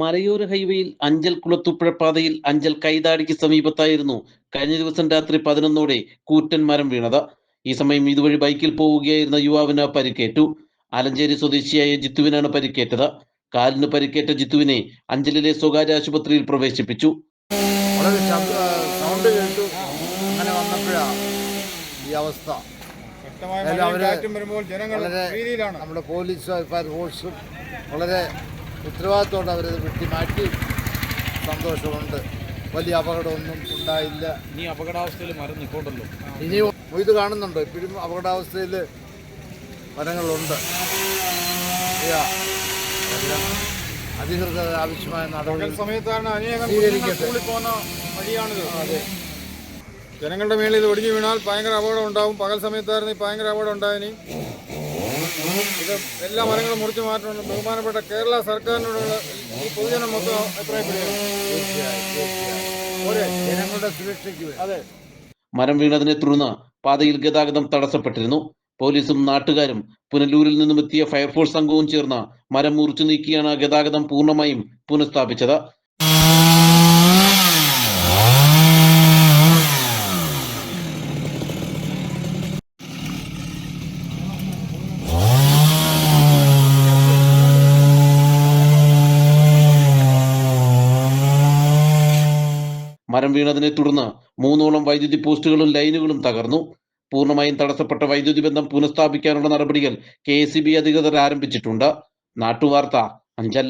മലയോര ഹൈവേയിൽ അഞ്ചൽ കുളത്തുപ്പുഴ പാതയിൽ അഞ്ചൽ കൈതാടിക്ക് സമീപത്തായിരുന്നു കഴിഞ്ഞ ദിവസം രാത്രി പതിനൊന്നോടെ കൂറ്റൻ മരം വീണത്. ഈ സമയം ഇതുവഴി ബൈക്കിൽ പോവുകയായിരുന്ന യുവാവിന് പരിക്കേറ്റു. ആലഞ്ചേരി സ്വദേശിയായ ജിത്തുവിനാണ് പരിക്കേറ്റത്. കാലിന് പരിക്കേറ്റ ജിത്തുവിനെ അഞ്ചലിലെ സ്വകാര്യ ആശുപത്രിയിൽ പ്രവേശിപ്പിച്ചു. വളരെ സൗണ്ട് കേട്ടു. അങ്ങനെ വന്നപ്പോഴാണ് ഈ അവസ്ഥ. വളരെ നമ്മുടെ പോലീസ് ഫയർഫോഴ്സും വളരെ ഉത്തരവാദിത്തോടെ അവരത് വെട്ടി മാറ്റി സന്തോഷമുണ്ട്. വലിയ അപകടമൊന്നും ഉണ്ടായില്ല. ഇനി അപകടാവസ്ഥയിൽ മരം നിൽക്കോണ്ടല്ലോ ഇനി ഇത് കാണുന്നുണ്ട്. ഇപ്പോഴും അപകടാവസ്ഥയിൽ മരങ്ങളുണ്ട്. അധികൃതർ ആവശ്യമായ നടപടി സമയത്താണ് അനേകം വഴിയാണിത്. അതെ. ജനങ്ങളുടെ മേളിൽ ഇത് ഒടിഞ്ഞു വീണാൽ ഭയങ്കര അപകടം ഉണ്ടാവും. പകൽ സമയത്തായിരുന്നു ഈ ഭയങ്കര അപകടം ഉണ്ടായതിന് ഇത് എല്ലാ മരങ്ങളും മുറിച്ചു മാറ്റണം. ബഹുമാനപ്പെട്ട കേരള സർക്കാരിനോടുള്ള ഈ പൊതുജനം മൊത്തം അഭിപ്രായപ്പെടുകയാണ് അതെ. മരം വീണതിനെ തുടർന്ന് പാതയിൽ ഗതാഗതം തടസ്സപ്പെട്ടിരുന്നു. പോലീസും നാട്ടുകാരും പുനലൂരിൽ നിന്നും എത്തിയ ഫയർഫോഴ്സ് സംഘവും ചേർന്ന് മരം മുറിച്ചു നീക്കിയാണ് ഗതാഗതം പൂർണമായും പുനഃസ്ഥാപിച്ചത്. മരം വീണതിനെ തുടർന്ന് മൂന്നോളം വൈദ്യുതി പോസ്റ്റുകളും ലൈനുകളും തകർന്നു. പൂർണമായും തടസ്സപ്പെട്ട വൈദ്യുതി ബന്ധം പുനഃസ്ഥാപിക്കാനുള്ള നടപടികൾ കെ അധികൃതർ ആരംഭിച്ചിട്ടുണ്ട്. നാട്ടുവാർത്ത അഞ്ചൽ.